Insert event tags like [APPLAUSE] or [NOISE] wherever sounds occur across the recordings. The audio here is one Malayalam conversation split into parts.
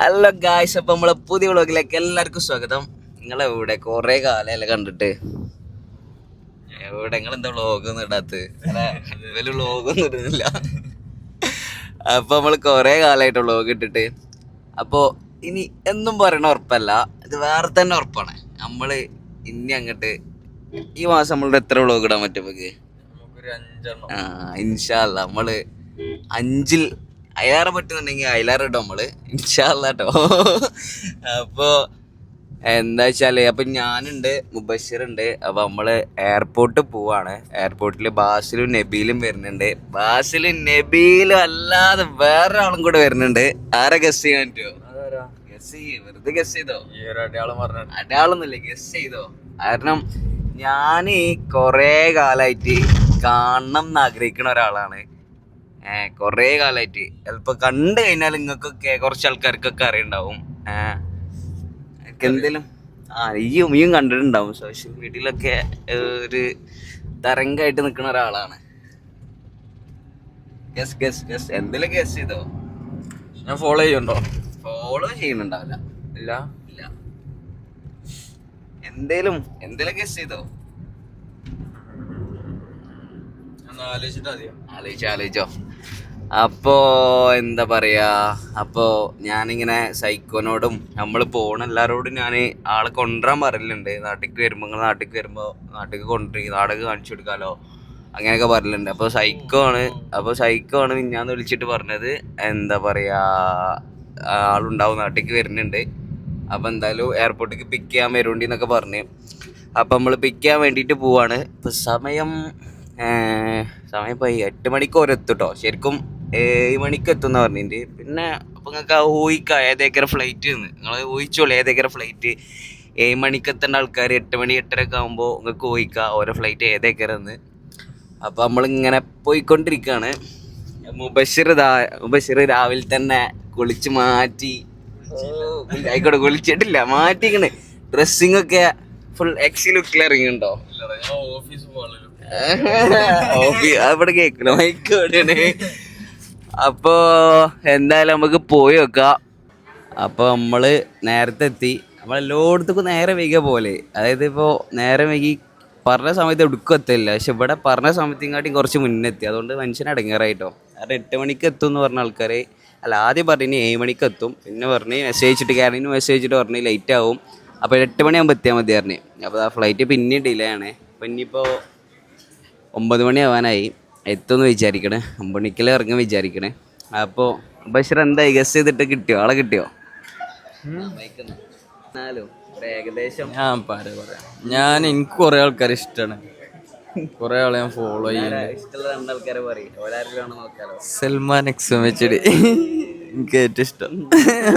ഹലോ ഗായ്സ് അപ്പം നമ്മളെ പുതിയ വ്ളോഗിലേക്ക് എല്ലാവർക്കും സ്വാഗതം. നിങ്ങളെ കുറേ കൊറേ കാലമല്ലേ കണ്ടിട്ട്? എവിടെ? നിങ്ങളെന്താ വ്ളോഗ് ഒന്നും ഇടാത്ത വലിയ വ്ളോഗ് ഒന്നും ഇടുന്നില്ല. അപ്പം നമ്മൾ കുറേ കാലമായിട്ട് വ്ളോഗ് ഇട്ടിട്ട് അപ്പോൾ ഇനി എന്നും പറയണ ഉറപ്പല്ല ഇത് വേറെ തന്നെ ഉറപ്പാണ്. നമ്മൾ ഇനി അങ്ങോട്ട് ഈ മാസം നമ്മളുടെ എത്ര വ്ളോഗ് ഇടാൻ പറ്റും നമുക്ക് ആ ഇൻഷാല്ല നമ്മൾ അഞ്ചിൽ അയലാറ് പറ്റുന്നുണ്ടെങ്കിൽ അയിലാറ് ഇട്ടോ നമ്മൾ. ഇൻഷാല്ലാട്ടോ അപ്പോ എന്താ വെച്ചാൽ അപ്പൊ ഞാനുണ്ട് മുബഷിറുണ്ട്. അപ്പൊ നമ്മൾ എയർപോർട്ടിൽ പോവാണ്. എയർപോർട്ടിൽ ബാസിലും നബീലും വരുന്നുണ്ട്. ബാസിലും നബീലും അല്ലാതെ വേറെ ആളും കൂടെ വരുന്നുണ്ട്. ആരെ ഗസ് ചെയ്യാൻ പറ്റുമോ ഗസ് വെറുതെ ഗസ് ചെയ്തോ? അടയാളൊന്നുമില്ല ഗസ് ചെയ്തോ? കാരണം ഞാൻ കുറേ കാലായിട്ട് കാണണം എന്ന് ആഗ്രഹിക്കുന്ന ഒരാളാണ്. കുറേ കാലമായിട്ട് ചിലപ്പോൾ കണ്ടു കഴിഞ്ഞാൽ നിങ്ങൾക്കൊക്കെ കുറച്ച് ആൾക്കാർക്കൊക്കെ അറിയുണ്ടാവും. എന്തേലും? ആ ഈയും ഈയും കണ്ടിട്ടുണ്ടാവും. സോഷ്യൽ മീഡിയയിലൊക്കെ ഒരു തരംഗമായിട്ട് നിൽക്കുന്ന ഒരാളാണ്. ഗസ് ഗസ് ഗസ് എന്തെങ്കിലും ഗസ് ചെയ്തോ? ഞാൻ ഫോളോ ചെയ്യുന്നുണ്ടോ? ഫോളോ ചെയ്യുന്നുണ്ടാവില്ല. ഇല്ല. ഇല്ല. എന്തേലും എന്തേലും ഗസ് ചെയ്തോ? ആലോചിച്ചോ ആലോചിച്ചോ. അപ്പോ എന്താ പറയാ അപ്പോ ഞാനിങ്ങനെ സൈക്കോനോടും നമ്മൾ പോണ എല്ലാരോടും ഞാൻ ആളെ കൊണ്ടുവരാൻ പറയലുണ്ട് നാട്ടിലേക്ക് വരുമ്പോ നിങ്ങൾ നാട്ടിലേക്ക് വരുമ്പോൾ നാട്ടിലേക്ക് കൊണ്ടുവരും നാടകം കാണിച്ചു കൊടുക്കാലോ അങ്ങനെയൊക്കെ പറയലുണ്ട് അപ്പോൾ സൈക്കോ ആണ് അപ്പോൾ സൈക്കോ ആണ് ഞാൻ വിളിച്ചിട്ട് പറഞ്ഞത്. എന്താ പറയാ ആളുണ്ടാവും നാട്ടിലേക്ക് വരുന്നുണ്ട്. അപ്പോൾ എന്തായാലും എയർപോർട്ടിലേക്ക് പിക്ക് ചെയ്യാൻ വരുന്നുണ്ട് എന്നൊക്കെ പറഞ്ഞു. അപ്പം നമ്മൾ പിക്ക് ചെയ്യാൻ വേണ്ടിയിട്ട് പോവാണ്. സമയം സമയം ഇപ്പോൾ എട്ട് മണിക്ക് ഓരോ എത്തും കേട്ടോ ശരിക്കും ഏഴ് മണിക്ക് എത്തും എന്ന് പറഞ്ഞിട്ട്. പിന്നെ അപ്പം നിങ്ങൾക്ക് ഊഹിക്കാം ഏതേക്കര ഫ്ലൈറ്റ് എന്ന് നിങ്ങൾ ഊഹിച്ചോളൂ ഏതേക്കര ഫ്ലൈറ്റ് ഏഴ് മണിക്ക് എത്തേണ്ട ആൾക്കാർ എട്ട് മണി എട്ടരയൊക്കെ ആകുമ്പോൾ നിങ്ങൾക്ക് ഊഹിക്കാം ഓരോ ഫ്ലൈറ്റ് ഏതേക്കര എന്ന് അപ്പോൾ നമ്മളിങ്ങനെ പോയിക്കൊണ്ടിരിക്കുകയാണ് മുബഷിർ ദാ മുബഷിർ രാവിലെ തന്നെ കുളിച്ച് മാറ്റി. ആയിക്കോട്ടെ കുളിച്ചിട്ടില്ല മാറ്റിക്കണ്. ഡ്രസ്സിങ് ഒക്കെ ഫുൾ എക്സി ലുക്കിൽ ഇറങ്ങിയിട്ടുണ്ടോ? ഓഫീസ് [LAUGHS] അവിടെ കേക്കണ മൈക്ക് അപ്പോ എന്തായാലും നമുക്ക് പോയി വെക്കാം. അപ്പോൾ നമ്മൾ നേരത്തെ എത്തി. നമ്മളെല്ലായിടത്തേക്കും നേരെ വൈകിയ പോലെ അതായത് ഇപ്പോൾ നേരെ വൈകി പറഞ്ഞ സമയത്ത് എടുക്കും എത്തില്ല പക്ഷെ ഇവിടെ പറഞ്ഞ സമയത്തിങ്ങാട്ടി കുറച്ച് മുന്നേ എത്തി. അതുകൊണ്ട് മനുഷ്യൻ അടങ്ങാറായിട്ടോ. കാരണം എട്ട് മണിക്ക് എത്തും എന്ന് പറഞ്ഞ ആൾക്കാർ അല്ല ആദ്യം പറഞ്ഞു ഏഴ് മണിക്ക് എത്തും. പിന്നെ പറഞ്ഞ് മെസ്സേജ് അയച്ചിട്ട് കാരണം മെസ്സേജ് അയച്ചിട്ട് പറഞ്ഞ് ലേറ്റ് ആവും. അപ്പോൾ എട്ട് മണിയാകുമ്പോൾ എത്തിയാൽ മതി പറഞ്ഞു. അപ്പോൾ ആ ഫ്ലൈറ്റ് പിന്നെ ഡിലേ ആണ്. അപ്പൊ ഇനിയിപ്പോൾ ഒമ്പത് മണിയാവാനായി എത്തുമെന്ന് വിചാരിക്കണേ. അമ്പണിക്കൽ ഇറങ്ങാൻ വിചാരിക്കണേ. അപ്പോൾ ബഷീർ എന്തായി? ഗസ് ചെയ്തിട്ട് കിട്ടിയോ? ആളെ കിട്ടിയോ? ഏകദേശം ഞാൻ പറ പറയാം. ഞാൻ എനിക്ക് കുറെ ആൾക്കാരെ ഇഷ്ടമാണ് കുറെ ആളെ ഞാൻ ഫോളോ ചെയ്യുന്നു സൽമാൻ എക്സും വെച്ചിട്ട് എനിക്ക് ഏറ്റവും ഇഷ്ടം.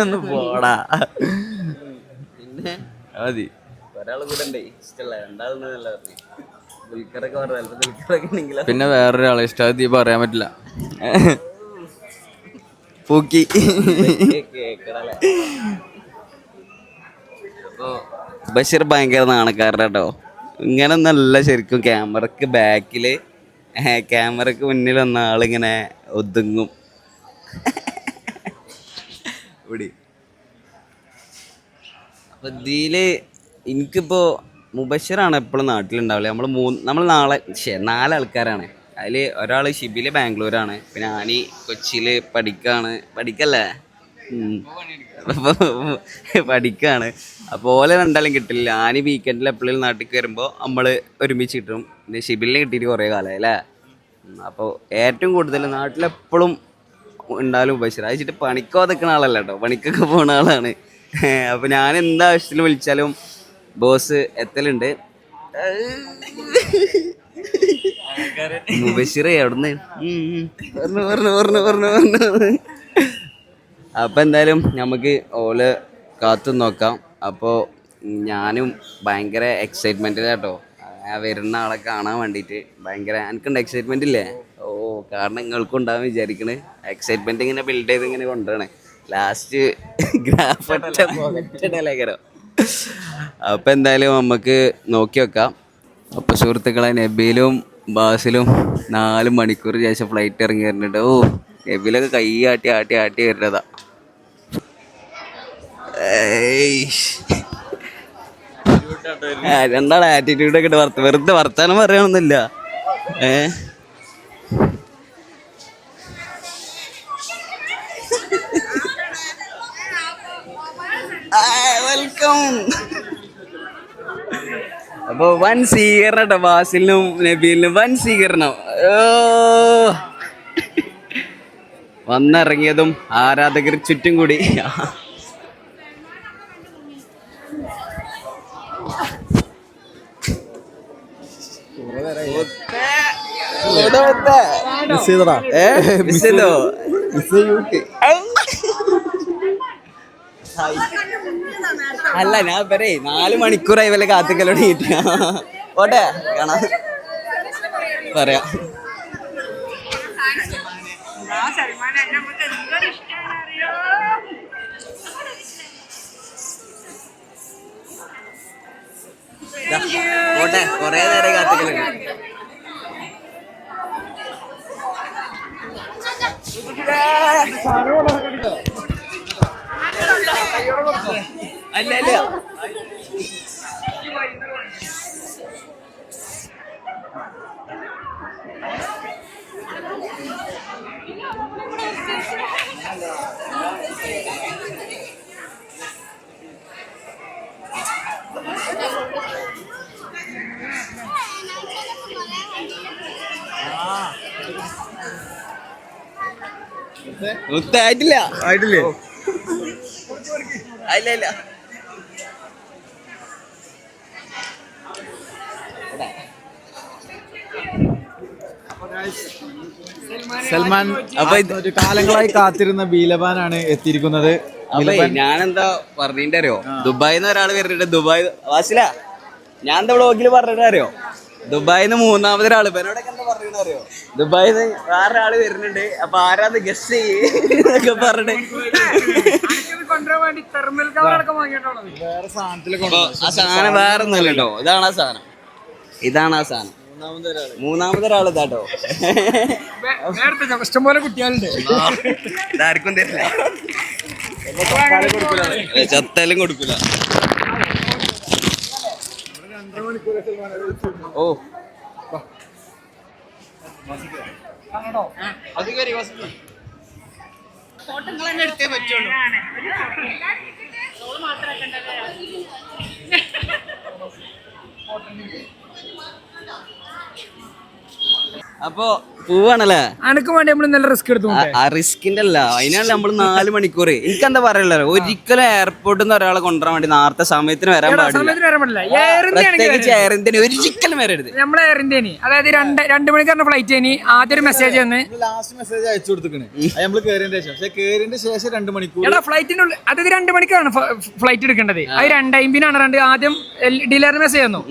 ഒന്ന് പോടാ. പിന്നെ മതി. ഒരാൾ കൂടെ ഇഷ്ടമല്ല രണ്ടാളെന്നല്ല പറഞ്ഞു പിന്നെ വേറൊരാളെ ഇഷ്ടം. ഈ പറയാൻ പറ്റില്ല. പൂക്കി. ബഷീർ ഭയങ്കര നാണക്കാരുടെ കേട്ടോ ഇങ്ങനെ നല്ല ശരിക്കും ക്യാമറക്ക് ബാക്കിൽ ക്യാമറക്ക് മുന്നിൽ വന്ന ആളിങ്ങനെ ഒതുങ്ങും. ഇവിടെ. അപ്പൊ ഇതിൽ എനിക്കിപ്പോ മുബഷിറാണ് എപ്പോഴും നാട്ടിലുണ്ടാവില്ല നമ്മൾ മൂന്ന് നമ്മൾ നാളെ ശേ നാല് ആൾക്കാരാണ് അതിൽ ഒരാൾ ഷിബിൽ ബാംഗ്ലൂരാണ്. പിന്നെ ആനി കൊച്ചിയിൽ പഠിക്കാണ്. പഠിക്കല്ലേ? പഠിക്കാണ്. അപ്പോൾ ഓലെ രണ്ടാളും കിട്ടില്ല. ആനി വീക്കെൻഡിൽ എപ്പോഴും നാട്ടിൽ വരുമ്പോൾ നമ്മൾ ഒരുമിച്ച് കിട്ടും. പിന്നെ ഷിബിലിനെ കിട്ടിയിട്ട് കുറേ കാലമായി അല്ലേ? അപ്പോൾ ഏറ്റവും കൂടുതൽ നാട്ടിലെപ്പോഴും ഉണ്ടാലും ബഷീർ അത് വെച്ചിട്ട് പണിക്കോ നിൽക്കുന്ന ആളല്ല കേട്ടോ. പണിക്കൊക്കെ പോകുന്ന ആളാണ്. അപ്പോൾ ഞാൻ എന്താവശ്യത്തിന് വിളിച്ചാലും ബോസ് എത്തലുണ്ട്. മുബഷീർ ഉം. പറഞ്ഞു പറഞ്ഞു പറഞ്ഞു പറഞ്ഞു പറഞ്ഞു. അപ്പം എന്തായാലും നമുക്ക് ഓൽ കാത്തു നോക്കാം. അപ്പോൾ ഞാനും ഭയങ്കര എക്സൈറ്റ്മെന്റിലാട്ടോ വരുന്ന ആളെ കാണാൻ വേണ്ടിയിട്ട് ഭയങ്കര എനിക്കുണ്ട് എക്സൈറ്റ്മെന്റ് ഇല്ലേ? ഓ കാരണം നിങ്ങൾക്കും ഉണ്ടാവും വിചാരിക്കണ്. എക്സൈറ്റ്മെന്റ് ഇങ്ങനെ ബിൽഡ് ചെയ്ത് ഇങ്ങനെ കൊണ്ടുവരണേ ലാസ്റ്റ് ഗ്രാഫ് ഒറ്റ അപ്പം എന്തായാലും നമുക്ക് നോക്കി വെക്കാം. അപ്പോൾ സുഹൃത്തുക്കളെ നബീലും ബാസിലും നാല് മണിക്കൂർ ശേഷം ഫ്ലൈറ്റ് ഇറങ്ങി വരുന്നുണ്ട്. ഓ നബീലൊക്കെ കൈ ആട്ടി ആട്ടി ആട്ടി വരുന്നതാ. ഏയ്. ആ, രണ്ടാളെ ആറ്റിറ്റ്യൂഡ് ഒക്കെ വർത്ത വെറുതെ വർത്താനം പറയണമെന്നില്ല ഏ? വെൽക്കം അപ്പൊ വൻ സ്വീകരണം കേട്ടോ ബാസിലിനും നബീലിനും വൻ സ്വീകരണം. വന്നിറങ്ങിയതും ആരാധകർ ചുറ്റും കൂടി. ഏ? മിസ് ചെയ്തോ? അല്ല ഞാൻ പറയേ നാല് മണിക്കൂറായി വല്ല കാത്തുക്കലോട് ഓട്ടെ കാണാം. പറയാം. അല്ല അല്ല മുത്തായിട്ടില്ല ആയിട്ടില്ലേ. ഇല്ല ഇല്ല സൽമാൻ അപ്പൊ കാലങ്ങളായി കാത്തിരുന്ന ബീലബാനാണ് എത്തിയിരിക്കുന്നത്. ഞാൻ ഞാനെന്താ പറഞ്ഞിട്ട് അറിയോ ദുബായിന്ന് ഒരാൾ വരുന്നുണ്ട്. ദുബായ് വാസില ഞാൻ എന്താ വ്ളോഗിൽ പറഞ്ഞിട്ട് അറിയോ ദുബായിന്ന് മൂന്നാമതൊരാൾ. ഇവനോടൊക്കെ എന്താ പറഞ്ഞിട്ട് അറിയോ ദുബായിന്ന് വേറൊരാൾ ആൾ വരുന്നുണ്ട്. അപ്പൊ ആരാന്ന് ഗസ് ചെയ്യൊക്കെ പറഞ്ഞിട്ട്. ആ സാധനം വേറെ ഒന്നല്ല ഇതാണ് ആ സാധനം. ഇതാണ് ആ സാധനം. മൂന്നാമതൊരാൾ. ഇതാട്ടോ ഇഷ്ടംപോലെ കുട്ടികളുണ്ട്. ഇതാർക്കും തരില്ല. ചത്താലും കൊടുക്കൂല. ഓ. അപ്പൊ പോവാണല്ലേ? അനക്ക് വേണ്ടി നമ്മൾ നല്ല റിസ്ക് എടുത്തു ആ- ആ റിസ്കിന്റെ അല്ല അതിനാണ് നമ്മൾ നാല് മണിക്കൂർ എനിക്കെന്താ പറയല്ലോ ഒരിക്കലും എയർപോർട്ടിൽ നിന്ന് ഒരാളെ കൊണ്ടുവരാൻ വേണ്ടി നേരത്തെ സമയത്തിന് വരാൻ പാടില്ല. സമയത്തിന് വരാൻ പറ്റില്ല എയർ ഇന്ത്യന് ഒരിക്കലും വരരുത്. നമ്മളെ എയർ ഇന്ത്യ അതായത് രണ്ട് രണ്ട് മണിക്കാരുടെ ഫ്ലൈറ്റ് ഇനി ആദ്യം ഒരു മെസ്സേജ് തന്നെ ലാസ്റ്റ് മെസ്സേജ് അയച്ചു കൊടുത്തിട്ടുണ്ട് അത് നമ്മൾ കേറിയതിന്റെ ശേഷം. പക്ഷെ കേറിയതിന്റെ ശേഷം രണ്ട് മണിക്കൂർ എടാ ഫ്ലൈറ്റിനുള്ളിൽ അതായത് രണ്ട് മണിക്കാണ് ഫ്ലൈറ്റ് എടുക്കേണ്ടത്. അത് രണ്ടൈമ്പിനാണ് രണ്ട്. ആദ്യം ഡിലർ മെസ്സേജ് തന്നു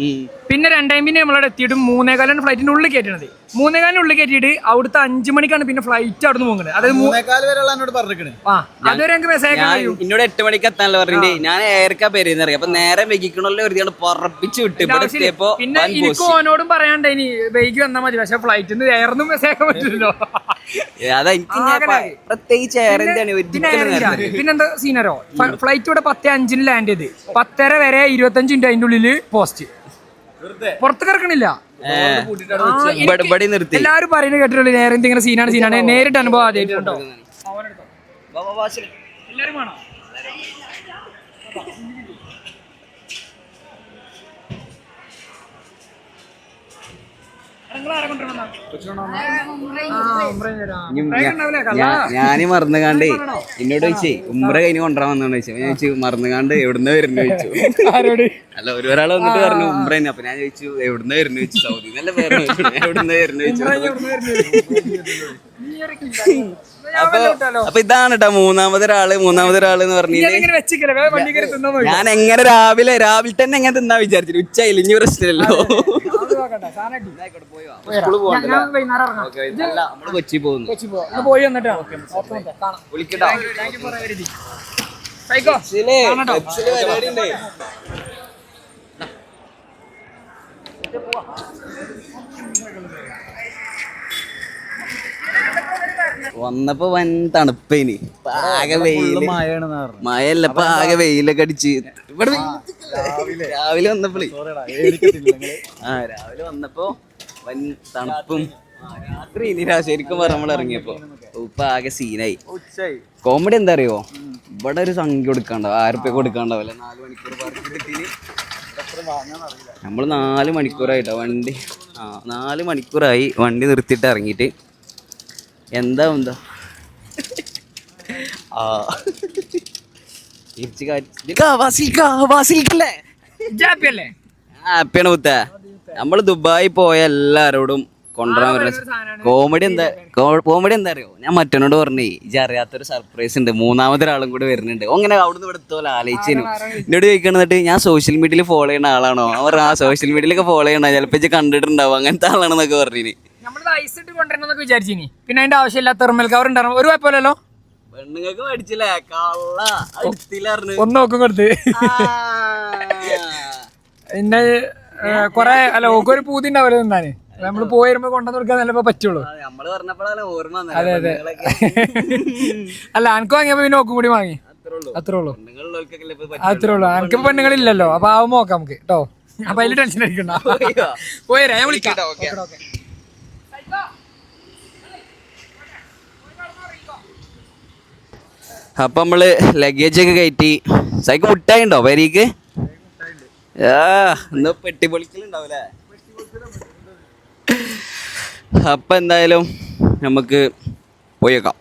പിന്നെ രണ്ടൈമ്പിന് നമ്മളവിടെ എത്തിയിട്ട് മൂന്നേകാലാണ് ഫ്ലൈറ്റിന്റെ ഉള്ളിൽ കയറ്റണത് മൂന്നേകാലിന് ഉള്ളിൽ കയറ്റിയിട്ട് അവിടുത്തെ അഞ്ച് മണിക്കാണ് പിന്നെ ഫ്ലൈറ്റ് അവിടെ നിന്ന് പോകുന്നത് അതായത് മൂ- മൂന്നേക്കാൽ വരെയുള്ള എന്നോട് പറഞ്ഞിരിക്കണ്. ആ അതുവരെ ഞങ്ങൾക്ക് മെസ്സേജ് ഞാൻ കഴിയും എന്നോട് എട്ട് മണിക്ക് എത്താനല്ല പറഞ്ഞു. ഞാൻ ഏർക്കാ പേരെന്ന് അറിയാം. അപ്പൊ നേരെ വൈകിക്കണല്ലോ ഒരുതിയാണ് പറപ്പിച്ച് വിട്ട് ഇവിടെ എത്തിയപ്പോ പിന്നെ വൻ എനിക്ക്. ഓനോടും പറയാണ്ട് ഇനി വൈകി വന്നാൽ മതി. പക്ഷെ ഫ്ലൈറ്റിൽ എയർന്നും മെസ്സേജ് പറ്റില്ലല്ലോ. അതാ എനിക്ക് ഞാൻ ആകെ പ- പ്രത്യേകിച്ച് എയർ പിന്നെ ഒരിക്കലും air വരരുത്. പിന്നെന്താ സീനറോ ഫ്ലൈറ്റ് ഇവിടെ പത്ത് അഞ്ചിന് ലാൻഡ് ചെയ്ത്. പത്തര വരെ ഇരുപത്തഞ്ച് മിനിറ്റ് അതിന്റെ ഉള്ളിൽ പോസ്റ്റ് പുറത്ത് കിടക്കണില്ല. എല്ലാരും പറയുന്നത് കേട്ടിട്ടുള്ളൂ നേരെ ഇങ്ങനെ സീനാണ് സീനാണ്. നേരിട്ട് അനുഭവം ആദ്യമായിട്ടുണ്ടോ. എല്ലാരും വേണോ? ഇനി മറന്നു ഞാൻ മറന്നുകാണ്ടേ എന്നോട് ചോദിച്ചേ ഉമ്ര കഴിഞ്ഞ് കൊണ്ടുവരാൻ വന്നു ചോദിച്ചു. ഞാൻ ചോദിച്ചു മറന്നുകാണ്ട് എവിടുന്ന് വരുന്നു? ചോദിച്ചു. അല്ല ഒരു ഒരാൾ വന്നിട്ട് പറഞ്ഞു ഉമ്ര തന്നെ. അപ്പൊ ഞാൻ ചോദിച്ചു എവിടുന്ന് വരുന്നു? ചോദിച്ചു സൗദി നല്ല പേര്? എവിടുന്ന് വരുന്നു? ചോദിച്ചു. അപ്പൊ അപ്പൊ ഇതാണ് കേട്ടോ മൂന്നാമത് ഒരാൾ മൂന്നാമത് ഒരാൾ എന്ന് പറഞ്ഞു. ഞാൻ എങ്ങനെ രാവിലെ രാവിലെ തന്നെ എങ്ങനെ തിന്നാ വിചാരിച്ചു ഉച്ച ഇനി പ്രശ്നമല്ലോ കൊച്ചി പോകുന്നു. കൊച്ചി പോ. ഒന്ന് പോയി വന്നിട്ടാ കാണാം. വിളിക്കട്ടോ. താങ്ക് വന്നപ്പോ വൻ തണുപ്പേനി. ആകെ വെയിൽ. മഴയല്ല ഇപ്പൊ ആകെ വെയിലൊക്കെ അടിച്ച്. ഇവിടെ രാവിലെ. വന്നപ്പോളേ. ആ രാവിലെ വന്നപ്പോ വൻ തണുപ്പും. രാത്രി ഇനി ശരിക്കും പറഞ്ഞ നമ്മൾ ഇറങ്ങിയപ്പോ. ഇപ്പൊ ആകെ സീനായി. കോമഡി എന്താ അറിയോ ഇവിടെ ഒരു സംഖ്യ കൊടുക്കാണ്ടാവും ആയിരം റുപ്യ കൊടുക്കാണ്ടാവില്ല? നാല് മണിക്കൂർ നമ്മൾ നാല് മണിക്കൂറായിട്ടോ വണ്ടി. ആ നാല് മണിക്കൂറായി വണ്ടി നിർത്തിയിട്ട് ഇറങ്ങിയിട്ട്. എന്താ എന്താ? ആ. തിരിച്ച് കാറ്റില്ലേ ഹാപ്പിയാണ് നമ്മൾ ദുബായി പോയ എല്ലാരോടും കൊണ്ടുവരാൻ വരുന്ന കോമഡി എന്താ കോമഡി എന്താ അറിയോ? ഞാൻ മറ്റവനോട് പറഞ്ഞേ ഇജ് അറിയാത്തൊരു സർപ്രൈസ് ഉണ്ട്. മൂന്നാമത്തെ ഒരാളും കൂടി വരുന്നുണ്ട്. അങ്ങനെ അവിടുന്ന് ഇവിടെ എത്തോല ആലോചിച്ചു എന്നോട് ചോദിക്കണം എന്നിട്ട് ഞാൻ സോഷ്യൽ മീഡിയയിൽ ഫോളോ ചെയ്യുന്ന ആളാണോ? അവർ ആ സോഷ്യൽ മീഡിയയിലൊക്കെ ഫോളോ ചെയ്യണ ചിലപ്പോൾ ഇജ്ജ് കണ്ടിട്ടുണ്ടാവും. അങ്ങനത്തെ ആളാണെന്നൊക്കെ പറഞ്ഞിന്. നമ്മൾ ഐസ് ഇട്ട് കൊണ്ടുവരണമെന്നൊക്കെ വിചാരിച്ചിനി. പിന്നെ അതിന്റെ ആവശ്യമില്ല തെർമൽ കവർ ഉണ്ടായിരുന്നു. ഒരു കുഴപ്പമില്ലല്ലോ? പെണ്ണുങ്ങൾക്ക് പഠിച്ചില്ലേ? കള്ള ഒന്ന് നോക്കും കൊടുത്ത്. പിന്നെ കൊറേ അല്ല ഒരു പൂതി ഉണ്ടാവില്ല നിന്നാന് നമ്മൾ പോയി വരുമ്പോ കൊണ്ടുവന്ന് കൊടുക്കാൻ ചിലപ്പോ പറ്റുള്ളൂ. നമ്മൾ പറഞ്ഞപ്പോഴാണ് ഓർമ്മ. അതെ അതെ. അല്ല അനക്ക് വാങ്ങിയപ്പോ പിന്നെ ഓക്കും കൂടി വാങ്ങി. അത്രേ ഉള്ളൂ. അത്രേ ഉള്ളൂ പെണ്ണുങ്ങളുള്ളവർക്കൊക്കെ ഇപ്പൊ അത്രേ ഉള്ളൂ. അനക്ക് പെണ്ണുങ്ങളില്ലല്ലോ. അപ്പൊ ആവുമ്പോ നോക്കാം നമുക്ക്. കേട്ടോ അപ്പൊ അതിൽ ടെൻഷൻ അടിക്കണ്ട. പോയരാ ഞാൻ വിളിക്കാം. അപ്പൊ നമ്മൾ ലഗേജ് ഒക്കെ കയറ്റി. സൈക്ക് മുട്ടായിണ്ടോ വരിക്ക് ആ എന്നാ പെട്ടി അപ്പൊ എന്തായാലും നമുക്ക് പോയേക്കാം.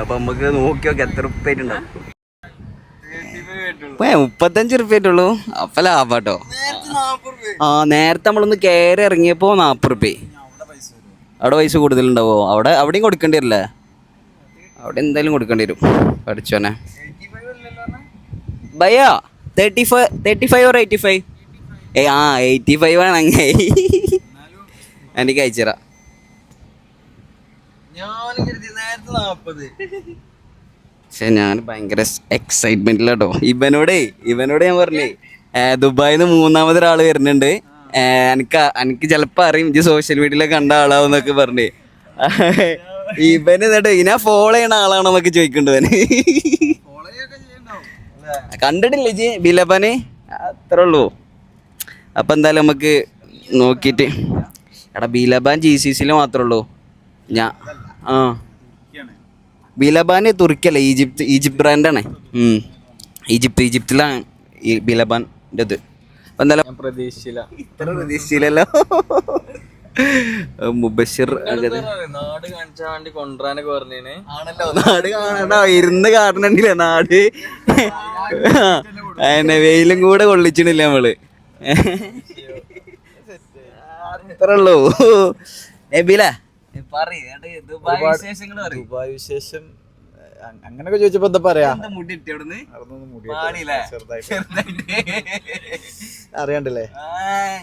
അപ്പൊ നമുക്ക് നോക്കി നോക്കി എത്ര ഉപ്പായിട്ടുണ്ടാവും ഇപ്പൊ മുപ്പത്തഞ്ച് ഉറുപ്പ്യായിട്ടുള്ളൂ. അപ്പൊ ലാഭാട്ടോ. ആ നേരത്തെ നമ്മളൊന്ന് കയറി ഇറങ്ങിയപ്പോ നാപ്പത് റുപ്യ അവിടെ പൈസ കൂടുതലുണ്ടാവോ? അവിടെ അവിടെയും കൊടുക്കേണ്ടി വരില്ലേ? അവിടെ എന്തായാലും കൊടുക്കേണ്ടി വരും. പഠിച്ചോനെ. Bhaiyya thirty five thirty five or eighty five ഏ ആ എയ്റ്റി ഫൈവ് ആണ് അങ്ങേ. എനിക്ക് അയച്ചുതരാം. പക്ഷെ ഞാൻ ഭയങ്കര എക്സൈറ്റ്മെന്റിലാട്ടോ ഇവനോടേ ഇവനോട് ഞാൻ പറഞ്ഞേ ദുബായിൽ നിന്ന് മൂന്നാമത് ഒരാൾ വരുന്നുണ്ട് എനിക്ക് എനിക്ക് ചിലപ്പോ അറിയും ഇത് സോഷ്യൽ മീഡിയയിലൊക്കെ കണ്ട ആളാവെന്നൊക്കെ പറഞ്ഞേ. ഇവന് എന്നിട്ട് ഇനാ ഫോളോ ചെയ്യണ ആളാണെന്നൊക്കെ ചോദിക്കണ്ടു അവന് കണ്ടിട്ടില്ലേ ജി ബിലപ്പന് അത്ര ഉള്ളൂ. അപ്പൊ എന്തായാലും നമുക്ക് നോക്കിട്ട് എടാ ബിലബാൻ ജി സി സിയിൽ മാത്രമേ ഉള്ളൂ. ഞാ ആ. ബിലബാൻ തുർക്കിയല്ല? ഈജിപ്ത് ഈജിപ്ത് ബ്രാൻഡാണ് ഉം. ഈജിപ്ത് ഈജിപ്തിലാണ് ഈ ബിലബാന്റെ ഇത്. അപ്പം എന്തായാലും പ്രതീക്ഷയില്ല പ്രതീക്ഷിച്ചില്ലല്ലോ. മുബഷിർ നാട് കാണിച്ചാൻ വേണ്ടി കൊണ്ടുവരാനൊക്കെ പറഞ്ഞേനെ. ആണല്ലോ. നാട് കാണണ്ട ഇരുന്ന് കാണണ്ടില്ലേ നാട്? അതിനെ വെയിലും കൂടെ കൊള്ളിച്ചിട്ടില്ല നമ്മൾ? അത്രേ ഉള്ളൂ നബില ദുബായ് വിശേഷങ്ങൾ പറയും. ദുബായ് വിശേഷം അങ്ങനൊക്കെ ചോദിച്ചപ്പോ എന്താ പറയാ? മുടി ചെറുതായിട്ട്. അറിയണ്ടല്ലേ?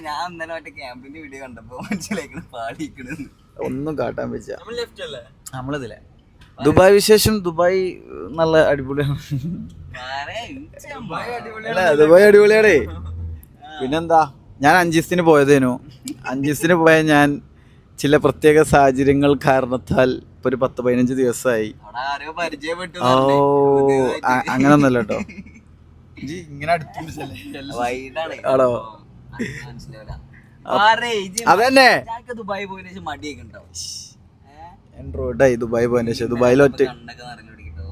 ഞാൻ ഇന്നലെ മറ്റേ ക്യാമ്പിന്റെ വീഡിയോ കണ്ടപ്പോ മനസ്സിലാക്കണ പാടിക്കണെന്ന് ഒന്നും കാട്ടാൻ പറ്റില്ല. നമ്മൾ ലെഫ്റ്റ് അല്ലേ? നമ്മളിതിലെ. ദുബായ് വിശേഷം ദുബായ് നല്ല അടിപൊളിയാണ്. അല്ല ദുബായ് അടിപൊളിയാടേ പിന്നെന്താ ഞാൻ അഞ്ചിസ്തിന് ദിവസത്തിന് പോയതേനു. അഞ്ചിസ്തിന് പോയ ഞാൻ ചില പ്രത്യേക സാഹചര്യങ്ങൾ കാരണത്താൽ ഇപ്പൊ ഒരു പത്ത് പതിനഞ്ച് ദിവസമായി. ഓ അങ്ങനൊന്നല്ലോ കേട്ടോ ആണോ? മനസ്സിലാവില്ല. ആരേ, ഇജ്ജ് അതന്നെ. ഇജ്ജാക്ക് ദുബായ് പോയതിനു ശേഷം മടിയൊക്കെ ഉണ്ടാവും എൻട്രോയിഡായി ദുബായ് പോയതിന് ശേഷം. ദുബായിൽ ഒറ്റ കണ്ണൊക്കെ നിറഞ്ഞു പിടിക്കട്ടോ.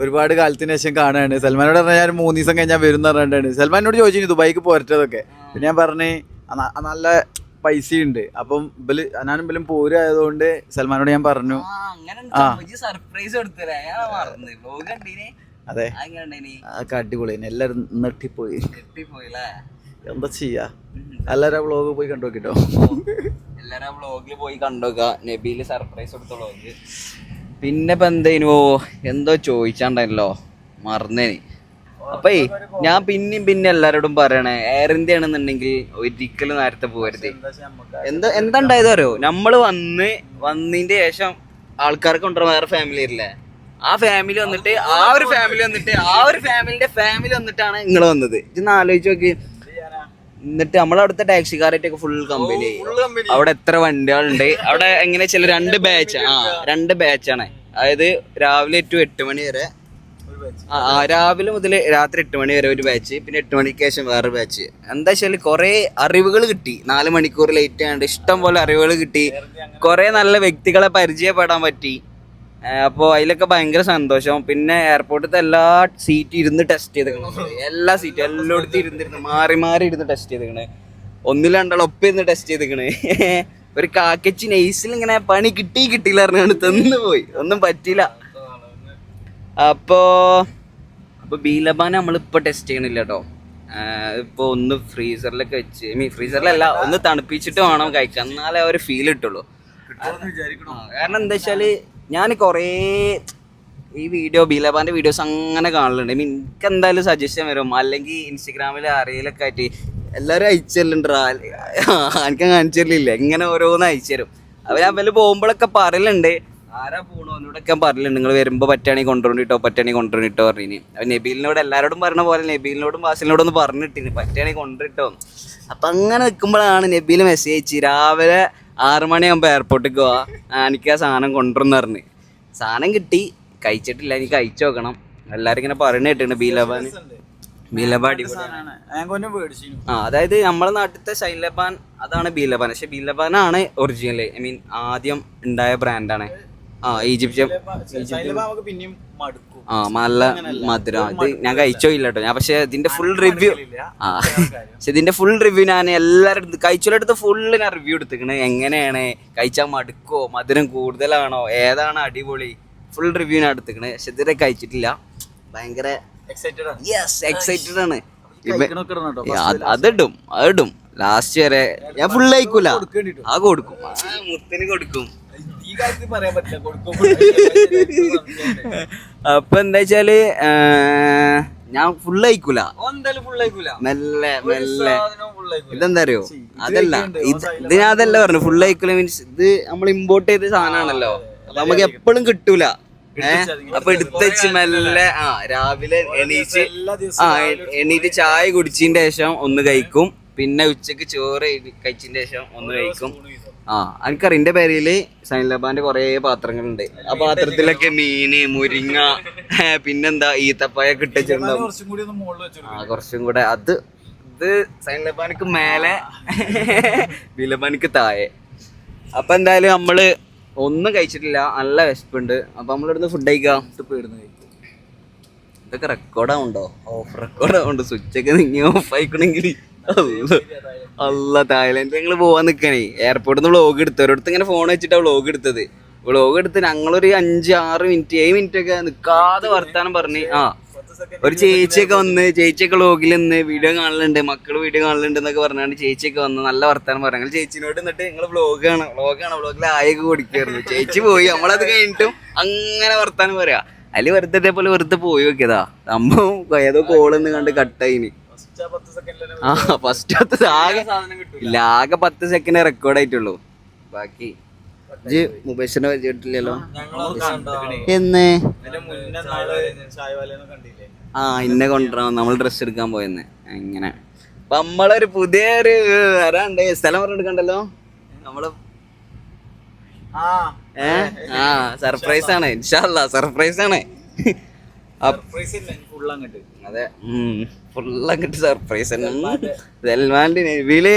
ഒരുപാട് കാലത്തിന് ശേഷം കാണുകയാണ് സൽമാനോട് പറഞ്ഞാൽ ഞാൻ മൂന്ന് ദിവസം കഴിഞ്ഞാൽ വരും എന്ന് പറഞ്ഞിട്ടാണ്. സൽമാനോട് ചോദിച്ചു ദുബായിക്ക് പോരട്ടതൊക്കെ. പിന്നെ ഞാൻ പറഞ്ഞ് "ആ ന- ആ നല്ല പൈസ ഉണ്ട് അപ്പം ഇബൽ ഞാനും ഇബലും പോരായതുകൊണ്ട് സൽമാനോട് ഞാൻ പറഞ്ഞു. ആ അങ്ങനെ ആ. സർപ്രൈസ് കൊടുത്തല്ലേ? അതെ. അതൊക്കെ അടിപൊളി. എല്ലാരും നെട്ടിപ്പോയി എന്താ ചെയ്യാ? എല്ലാവരും വ്ളോഗ് പോയി കണ്ടു നോക്കിട്ടോ എല്ലാരും ആ വ്ളോഗിൽ പോയി കണ്ടോക്ക നബീൽ സർപ്രൈസ് കൊടുത്ത വ്ളോഗ് പിന്നെ ഇപ്പൊ എന്തേനു എന്തോ ചോദിച്ചാണ്ടല്ലോ മറന്നേനി. അപ്പേ ഞാൻ പിന്നെയും പിന്നെ എല്ലാരോടും പറയണേ. എയർ ഇന്ത്യ ആണെന്നുണ്ടെങ്കിൽ ഒരിക്കലും നേരത്തെ പോകരുത്. എന്താ എന്താ ഉണ്ടായതോ അറിയോ? നമ്മൾ വന്ന് വന്നതിന്റെ ശേഷം ആൾക്കാർക്ക് കൊണ്ടുവരാൻ വേറെ ഫാമിലി ഇല്ലേ ആ ഫാമിലി വന്നിട്ട് ആ ഒരു ഫാമിലി വന്നിട്ട് ആ ഒരു ഫാമിലിന്റെ ഫാമിലി വന്നിട്ടാണ് നിങ്ങൾ വന്നത്. ഇതൊന്ന് ആലോചിച്ച് നോക്കി. എന്നിട്ട് നമ്മളവിടുത്തെ ടാക്സിക്കാരായിട്ടൊക്കെ ഫുൾ കമ്പനി അവിടെ എത്ര വണ്ടികളുണ്ട്. അവിടെ എങ്ങനെ ചില രണ്ട് ബാച്ച് ആ രണ്ട് ബാച്ചാണ് അതായത് രാവിലെ ടു എട്ട് മണി വരെ. ആ, രാവിലെ മുതൽ രാത്രി എട്ട് മണി വരെ ഒരു ബാച്ച് പിന്നെ എട്ട് മണിക്ക് ശേഷം വേറെ ബാച്ച് എന്താ വെച്ചാൽ കുറേ അറിവുകൾ കിട്ടി. നാല് മണിക്കൂർ ലേറ്റ് ആയതുകൊണ്ട് ഇഷ്ടം പോലെ അറിവുകൾ കിട്ടി. കുറേ നല്ല വ്യക്തികളെ പരിചയപ്പെടാൻ പറ്റി. അപ്പോൾ അതിലൊക്കെ ഭയങ്കര സന്തോഷം. പിന്നെ എയർപോർട്ടിലത്തെ എല്ലാ സീറ്റും ഇരുന്ന് ടെസ്റ്റ് ചെയ്തേക്കണ്. എല്ലാ സീറ്റും എല്ലായിടത്തും ഇരുന്നിരുന്ന് മാറി മാറി ഇരുന്ന് ടെസ്റ്റ് ചെയ്തേക്കണേ. ഒന്നിൽ രണ്ടാൾ ഒപ്പം ഇരുന്ന് ടെസ്റ്റ് ചെയ്തേക്കണ്. ഒരു കാക്കച്ചി നൈസിൽ ഇങ്ങനെ പണി കിട്ടി കിട്ടിയില്ല പറഞ്ഞാണ് തന്നു പോയി. ഒന്നും പറ്റില്ല അപ്പോ അപ്പൊ ബീലബാൻ നമ്മളിപ്പോൾ ടെസ്റ്റ് ചെയ്യണില്ല കേട്ടോ ഇപ്പൊ ഒന്ന് ഫ്രീസറിലൊക്കെ വെച്ച് മീൻ ഫ്രീസറിലല്ല ഒന്ന് തണുപ്പിച്ചിട്ട് വേണം കഴിക്കാൻ. എന്നാലേ ഒരു ഫീൽ കിട്ടുള്ളൂ. കാരണം എന്താ വെച്ചാൽ ഞാൻ കുറേ ഈ വീഡിയോ ബീലബാന്റെ വീഡിയോസ് അങ്ങനെ കാണലുണ്ട്. എനിക്ക് എന്തായാലും സജഷൻ വരും. അല്ലെങ്കിൽ ഇൻസ്റ്റഗ്രാമിൽ അറിയലൊക്കെ ആയിട്ട് എല്ലാവരും അയച്ചല്ലുണ്ടാ എനിക്ക് കാണിച്ചു ഇങ്ങനെ ഓരോന്ന് അയച്ചു തരും. അവർ അവർ പോകുമ്പോഴൊക്കെ പറയലുണ്ട്. ആരാ പോണോ? എന്നോടൊക്കെ പറയലുണ്ട്. നിങ്ങൾ വരുമ്പോൾ പറ്റുകയാണെങ്കിൽ കൊണ്ടുവന്നിട്ടോ പറ്റുകയാണെങ്കിൽ കൊണ്ടുവന്നിട്ടോ പറഞ്ഞു അപ്പം നബീലിനോട് എല്ലാവരോടും പറഞ്ഞ പോലെ നബീലിനോടും വാസിലിനോടും ഒന്ന് പറഞ്ഞിട്ടിന്. പറ്റുകയാണെങ്കിൽ കൊണ്ടുവന്നിട്ടോ അപ്പം അങ്ങനെ നിൽക്കുമ്പോഴാണ് നബീൽ മെസ്സേജ് അയച്ച് രാവിലെ ആറ് മണിയാകുമ്പോൾ എയർപോർട്ടിൽ പോവാ. എനിക്ക് ആ സാധനം കൊണ്ടുവന്നു പറഞ്ഞ്. സാധനം കിട്ടി. കഴിച്ചിട്ടില്ല. എനിക്ക് കഴിച്ചു നോക്കണം. എല്ലാരും ഇങ്ങനെ പറയണ കേട്ടിട്ടുണ്ട്. ബീലബാൻ ബീലബാടി ആ അതായത് നമ്മളെ നാട്ടിലത്തെ ശൈലബാൻ അതാണ് ബീലബാൻ. പക്ഷെ ബീലബാനാണ് ഒറിജിനൽ ഐ മീൻ ആദ്യം ഉണ്ടായ ബ്രാൻഡാണ് ആ ഈജിപ്ഷ്യൻ ആ നല്ല മധുരം. ഇത് ഞാൻ കഴിച്ചോ ഇല്ല കേട്ടോ. ഞാൻ പക്ഷെ ഇതിന്റെ ഫുൾ റിവ്യൂ ആ. പക്ഷെ ഇതിന്റെ ഫുൾ റിവ്യൂ ഞാൻ എല്ലാവരും കഴിച്ചോടുത്ത് ഫുള്ള് ഞാൻ റിവ്യൂ എടുത്തിക്കണ് എങ്ങനെയാണ്? കഴിച്ചാൽ മടുക്കോ? മധുരം കൂടുതലാണോ? ഏതാണ് അടിപൊളി? ഫുൾ റിവ്യൂ ഞാൻ എടുത്തിക്കണ് പക്ഷെ ഇതുവരെ കഴിച്ചിട്ടില്ല. ഭയങ്കര യെസ് എക്സൈറ്റഡ് ആണ്. അതിടും. അതിടും. ലാസ്റ്റ് വരെ. ഞാൻ ഫുൾ അയക്കൂല ആ കൊടുക്കും. മുത്തിന് കൊടുക്കും. [LAUGHS] അപ്പൊ എന്താ വെച്ചാൽ ഞാൻ ഫുൾ അയക്കൂല മെല്ലെ മെല്ലെ. ഇതെന്താ അറിയോ അതല്ല. ഇത് ഞാൻ അതല്ല പറഞ്ഞു ഫുൾ അയക്കൂല മീൻസ് ഇത് നമ്മൾ ഇമ്പോർട്ട് ചെയ്ത സാധനമാണല്ലോ അപ്പൊ നമുക്ക് എപ്പോഴും കിട്ടൂല. ഏഹ് അപ്പൊ എടുത്തച്ച് മെല്ലെ ആ രാവിലെ എണീച്ച് ആ എണീറ്റ് ചായ കുടിച്ചതിന്റെ ശേഷം ഒന്ന് കഴിക്കും. പിന്നെ ഉച്ചയ്ക്ക് ചോറ് കഴിച്ചതിന് ശേഷം ഒന്ന് കഴിക്കും. ആ എനിക്കറിയാം എന്റെ പേരിൽ സൈനിലബാന്റെ കുറെ പാത്രങ്ങളുണ്ട്. ആ പാത്രത്തിലൊക്കെ മീന് മുരിങ്ങ പിന്നെന്താ ഈത്തപ്പായ കിട്ടിച്ചിട്ടുണ്ടാവും ആ കുറച്ചും കൂടെ അത് ഇത് സൈൻലബാനിക്ക് മേലെ [LAUGHS] വിലബാനിക്ക് താഴെ. അപ്പൊ എന്തായാലും നമ്മൾ ഒന്നും കഴിച്ചിട്ടില്ല നല്ല വിശപ്പുണ്ട്. അപ്പൊ നമ്മളിവിടുന്ന് ഫുഡ് കഴിക്കാം? ഇതൊക്കെ റെക്കോർഡാവുണ്ടോ ഓഫ് റെക്കോർഡാവുണ്ടോ സ്വിച്ചൊക്കെ നീങ്ങി ഓഫ് ആയിക്കണെങ്കിൽ അല്ല തായ്ലൻഡ് ഞങ്ങൾ പോവാൻ നിൽക്കണേ എയർപോർട്ടിൽ നിന്ന് വ്ളോഗ് എടുത്തു ഒരിടത്ത് ഇങ്ങനെ ഫോൺ വെച്ചിട്ടാണ് വ്ളോഗ് എടുത്തത്. വ്ളോഗ് എടുത്ത് ഞങ്ങളൊരു അഞ്ച് ആറ് മിനിറ്റ് ഏഴ് മിനിറ്റ് ഒക്കെ നിൽക്കാതെ വർത്താനം പറഞ്ഞു ആ. ഒരു ചേച്ചിയൊക്കെ വന്ന് ചേച്ചിയൊക്കെ വ്ളോഗിൽ നിന്ന് വീഡിയോ കാണലുണ്ട് മക്കൾ വീഡിയോ കാണലുണ്ട് എന്നൊക്കെ പറഞ്ഞാണ്ട് ചേച്ചിയൊക്കെ വന്ന് നല്ല വർത്താനം പറഞ്ഞു ഞങ്ങൾ ചേച്ചിനോട് എന്നിട്ട് നിങ്ങൾ വ്ളോഗ് ആണ് വ്ളോഗ് ആണ് വ്ളോഗിൽ ആയൊക്കെ കൊടുക്കായിരുന്നു ചേച്ചി പോയി നമ്മളത് കഴിഞ്ഞിട്ടും അങ്ങനെ വർത്താനം പറയാ. അതിൽ വെറുതെ ഇതേപോലെ വെറുതെ പോയി നോക്കിയതാ. സംഭവം ഏതോ കോളെന്ന് കണ്ട് കട്ടായിന് ആ ഫസ്റ്റ് പത്ത് ആകെ ഇല്ല ആകെ പത്ത് സെക്കൻഡ് റെക്കോർഡ് ആയിട്ടുള്ളൂ. ബാക്കി ഇജ്ജ് മുബേഷിനെ പരിചയപ്പെട്ടില്ലല്ലോ എന്ന്? ആ ഇന്നെ കൊണ്ടുവരണം. നമ്മൾ ഡ്രസ്സ് എടുക്കാൻ പോയെന്ന്. അങ്ങനെ. അപ്പൊ നമ്മളൊരു പുതിയൊരു വരാണ്ട് സ്ഥലം പറഞ്ഞെടുക്കണ്ടല്ലോ നമ്മൾ ഏ? ആ സർപ്രൈസ് ആണ്. ഇൻഷാല്ല സർപ്രൈസ് ആണ്. അതെ. അങ്ങോട്ട് സർപ്രൈസ് നബിയിൽ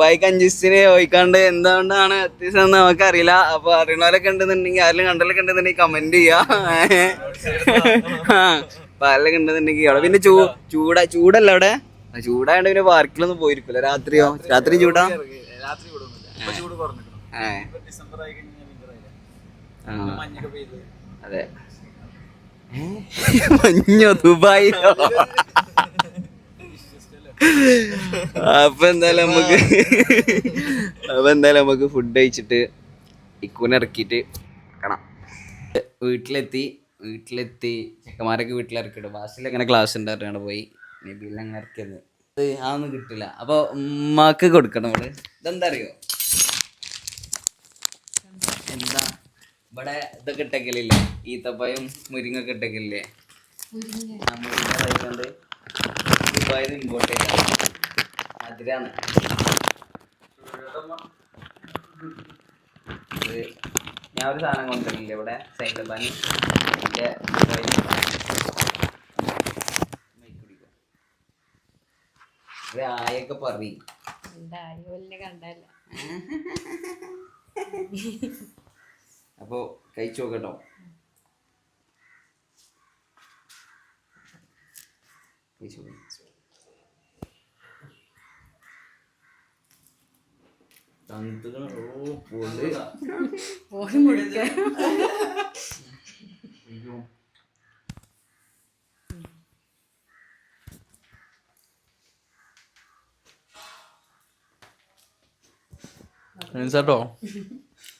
ബൈക്ക് അഞ്ചിസ്റ്റിനെ പോയിക്കാണ്ട് എന്തുകൊണ്ടാണ് എത്തിച്ചതെന്ന് നമുക്ക് അറിയില്ല അപ്പൊ അറിയണവരൊക്കെ ഉണ്ടെന്നുണ്ടെങ്കിൽ ആരെങ്കിലും കണ്ടലൊക്കെ ഉണ്ടെന്നുണ്ടെങ്കിൽ കമന്റ് ചെയ്യാ. അപ്പൊ ആരെല്ലാം ഉണ്ടെന്നുണ്ടെങ്കിൽ അവിടെ. പിന്നെ ചൂ ചൂടാ ചൂടല്ല അവിടെ? ചൂടായോണ്ട് പിന്നെ പാർക്കിലൊന്നും പോയിരിക്കില്ല രാത്രിയോ? രാത്രി ചൂടാ ഏ. ഡിസംബർ മഞ്ഞോ ദുബായിലോ അപ്പൊ എന്തായാലും നമുക്ക് അപ്പൊ എന്തായാലും നമുക്ക് ഫുഡ് കഴിച്ചിട്ട് ഇക്കൂനെ ഇറക്കിയിട്ട് കാണാം. വീട്ടിലെത്തി വീട്ടിലെത്തി. ചെക്കന്മാരൊക്കെ വീട്ടിലിറക്കിയിട്ട് ബാസിൽ അങ്ങനെ ക്ലാസ് ഉണ്ടായിരുന്നു പോയി. നബിയിൽ അങ്ങനെ ഇറക്കിയത്. അത് അതൊന്നും കിട്ടില്ല. അപ്പൊ ഉമ്മാക്ക് കൊടുക്കണം നമ്മൾ. ഇതെന്താ അറിയോ എന്താ ഇവിടെ ഇതൊക്കെ ഇട്ടക്കലില്ലേ? ഈത്തപ്പഴം മുരിങ്ങൊക്കെ ഇട്ടക്കലില്ലേ? മുരിങ്ങ. കഴിച്ചുകൊണ്ട് ദുബായിൽ ഇമ്പോർട്ട് ചെയ്ത മധുരാണ്. ഞാൻ ഒരു സാധനം കൊണ്ടുവരില്ലേ ഇവിടെ? സൈഡ് പാനി എന്റെ ഇത് ആയൊക്കെ പറയും കണ്ടല്ല. അപ്പോൾ കഴിച്ചു നോക്കട്ടോ. കഴിച്ചു. ഓ,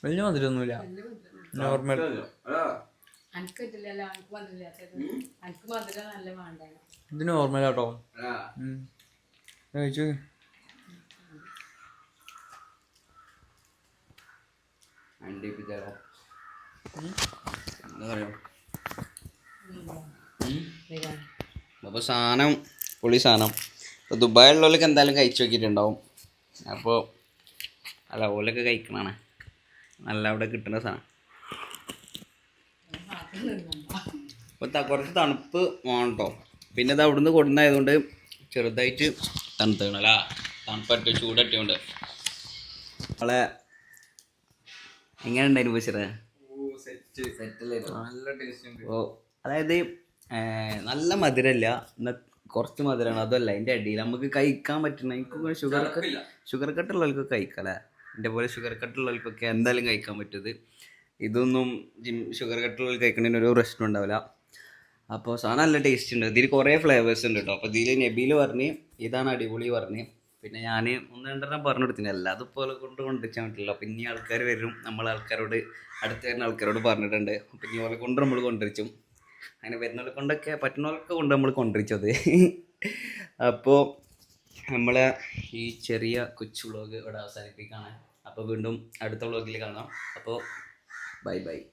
വലിയ മധുരമൊന്നുമില്ല. നോർമൽ ഇത് നോർമൽ ആട്ടോ. കഴിച്ചു? അണ്ടിപ്പിച്ചാലോ എന്താ പറയാ? അപ്പോൾ സാധനം പൊളി സാധനം. ഇപ്പോൾ ദുബായിലുള്ളവർക്ക് എന്തായാലും കഴിച്ചു നോക്കിയിട്ടുണ്ടാവും. അപ്പോൾ അല്ല ഓലൊക്കെ കഴിക്കണതാണ്. നല്ല അവിടെ കിട്ടുന്ന സാധനം. അപ്പോൾ കുറച്ച് തണുപ്പ് വേണം കേട്ടോ പിന്നെ ഇത് അവിടുന്ന് കൊടുന്നായതുകൊണ്ട് ചെറുതായിട്ട് തണുത്തണം അല്ല തണുപ്പറ്റ് ചൂടറ്റുകൊണ്ട് നമ്മളെ എങ്ങനെ ഉണ്ടായിരുന്നു ബഷീറേ ഓ അതായത് നല്ല മധുരമല്ല കുറച്ച് മധുരമാണ്. അതല്ല അതിന്റെ അടിയിൽ നമുക്ക് കഴിക്കാൻ പറ്റുന്ന എനിക്ക് ഷുഗർ ഷുഗർ കട്ടുള്ളവർക്ക് കഴിക്കാം അല്ലേ? എന്റെ പോലെ ഷുഗർ കട്ടുള്ളവർക്കൊക്കെ എന്തായാലും കഴിക്കാൻ പറ്റുന്നത് ഇതൊന്നും ജിം ഷുഗർ കട്ടുള്ളവർക്ക് കഴിക്കണതിന് ഒരു പ്രശ്നം ഉണ്ടാവില്ല. അപ്പോൾ സാധനം നല്ല ടേസ്റ്റ് ഉണ്ട്. ഇതിൽ കുറേ ഫ്ലേവേഴ്സ് ഉണ്ട് കേട്ടോ അപ്പോൾ ഇതിൽ നബീൽ പറഞ്ഞ് ഇതാണ് അടിപൊളി പറഞ്ഞ്. പിന്നെ ഞാൻ ഒന്ന് രണ്ടെണ്ണം പറഞ്ഞു കൊടുത്തിന്. അല്ലാതെ അതുപോലെ കൊണ്ട് കൊണ്ടുവച്ചാൽ പറ്റില്ല. അപ്പം ഇനി ആൾക്കാർ വരും. നമ്മൾ ആൾക്കാരോട് അടുത്ത് വരുന്ന ആൾക്കാരോട് പറഞ്ഞിട്ടുണ്ട്. അപ്പം ഇനി ഓലെ കൊണ്ട് നമ്മൾ കൊണ്ടുവച്ചും അങ്ങനെ വരുന്നവരെ കൊണ്ടൊക്കെ പറ്റുന്നവരൊക്കെ കൊണ്ട് നമ്മൾ കൊണ്ടുവച്ചത് അപ്പോൾ നമ്മളെ ഈ ചെറിയ കൊച്ചു വ്ളോഗ് ഇവിടെ അവസാനിപ്പിക്കുകയാണ് അപ്പോൾ വീണ്ടും അടുത്ത വ്ളോഗിൽ കാണാം. അപ്പോൾ Bye-bye.